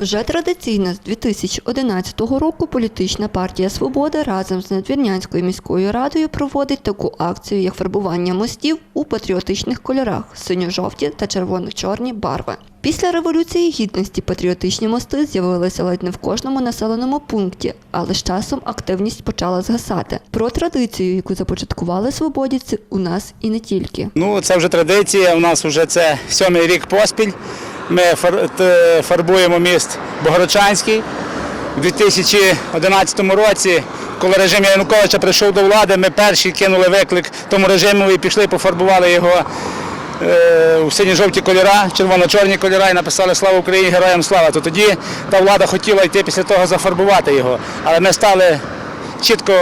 Вже традиційно з 2011 року політична партія Свобода разом з Надвірнянською міською радою проводить таку акцію, як фарбування мостів у патріотичних кольорах синьо-жовті та червоно-чорні барви. Після революції гідності патріотичні мости з'явилися ледь не в кожному населеному пункті, але з часом активність почала згасати. Про традицію, яку започаткували свободівці, у нас і не тільки. Ну, це вже традиція. У нас вже це сьомий рік поспіль. Ми фар- фарбуємо міст Богородчанський. У 2011 році, коли режим Януковича прийшов до влади, ми перші кинули виклик тому режиму і пішли, пофарбували його е, у сині-жовті кольора, червоно-чорні кольора і написали Слава Україні, героям слава. То тоді та влада хотіла йти після того зафарбувати його. Але ми стали чітко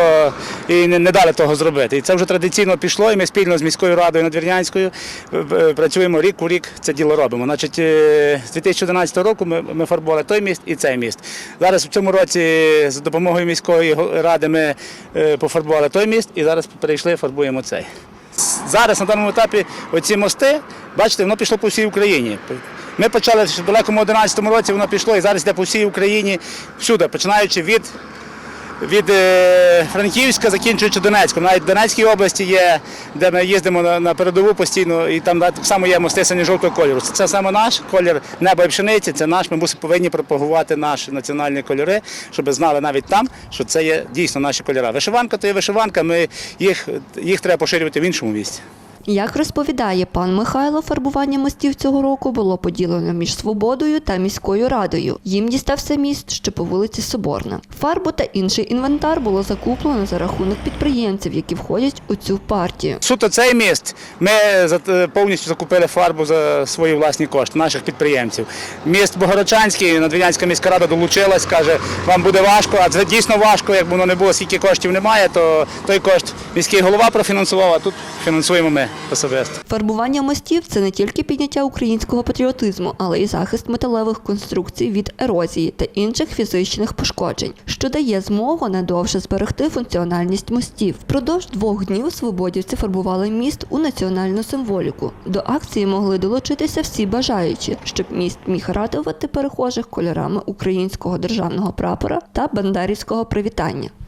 і не, дали того зробити. І це вже традиційно пішло, і ми спільно з міською радою Надвірнянською е, е, працюємо рік у рік це діло робимо. Значить, е, з 2011 року ми, ми фарбували той міст і цей міст. Зараз в цьому році за допомогою міської ради ми пофарбували той міст і зараз перейшли, фарбуємо цей. Зараз на даному етапі оці мости, бачите, воно пішло по всій Україні. Ми почали в далекому 11 році, воно пішло і зараз йде по всій Україні всюди, починаючи від від е, Франківська, закінчуючи Донецьком. Навіть в Донецькій області є, де ми їздимо на, передову постійно, і там так само є мости синьо-жовтого кольору. Це, саме наш колір неба і пшениці, це наш. Ми повинні пропагувати наші національні кольори, щоб знали навіть там, що це є дійсно наші кольори. Вишиванка то є вишиванка, ми їх, їх треба поширювати в іншому місці. Як розповідає пан Михайло, фарбування мостів цього року було поділено між свободою та міською радою. Їм дістався міст, що по вулиці Соборна. Фарбу та інший інвентар було закуплено за рахунок підприємців, які входять у цю партію. Суто цей міст ми е, повністю закупили фарбу за свої власні кошти, наших підприємців. Міст Богородчанський, Надвірнянська міська рада долучилась, каже, вам буде важко, а це дійсно важко, якби воно не було, скільки коштів немає, то той кошт міський голова профінансував, а тут фінансуємо ми особисто. Фарбування мостів це не тільки підняття українського патріотизму, але й захист металевих конструкцій від ерозії та інших фізичних пошкоджень, що дає змогу надовше зберегти функціональність мостів. Впродовж двох днів свободівці фарбували міст у національну символіку. До акції могли долучитися всі бажаючі, щоб міст міг радувати перехожих кольорами українського державного прапора та бандерівського привітання.